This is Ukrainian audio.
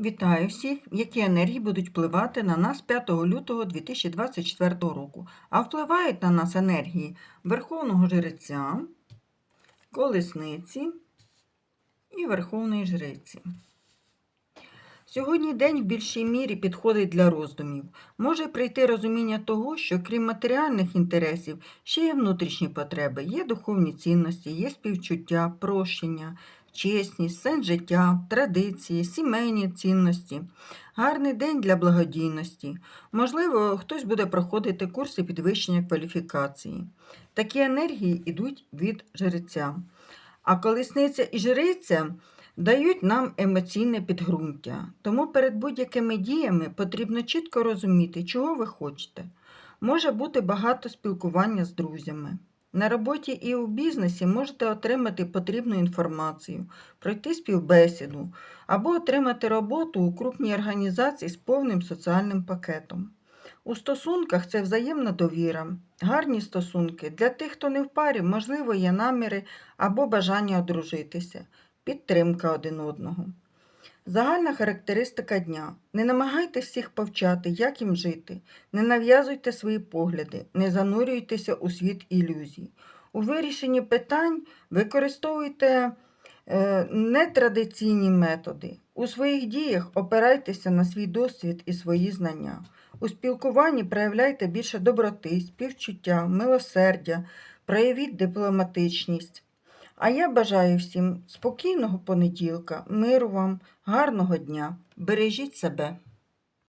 Вітаю всіх, які енергії будуть впливати на нас 5 лютого 2024 року. А впливають на нас енергії Верховного Жреця, Колесниці і Верховної Жриці. Сьогодні день в більшій мірі підходить для роздумів. Може прийти розуміння того, що крім матеріальних інтересів, ще є внутрішні потреби, є духовні цінності, є співчуття, прощення, чесність, сенс життя, традиції, сімейні цінності. Гарний день для благодійності. Можливо, хтось буде проходити курси підвищення кваліфікації. Такі енергії йдуть від жреця. А колесниця і жриця дають нам емоційне підґрунтя. Тому перед будь-якими діями потрібно чітко розуміти, чого ви хочете. Може бути багато спілкування з друзями. На роботі і у бізнесі можете отримати потрібну інформацію, пройти співбесіду або отримати роботу у крупній організації з повним соціальним пакетом. У стосунках це взаємна довіра, гарні стосунки. Для тих, хто не в парі, можливо, є наміри або бажання одружитися, підтримка один одного. Загальна характеристика дня. Не намагайтеся всіх повчати, як їм жити, не нав'язуйте свої погляди, не занурюйтеся у світ ілюзій. У вирішенні питань використовуйте е, нетрадиційні методи. У своїх діях опирайтеся на свій досвід і свої знання. У спілкуванні проявляйте більше доброти, співчуття, милосердя, проявіть дипломатичність. А я бажаю всім спокійного понеділка, миру вам, гарного дня. Бережіть себе.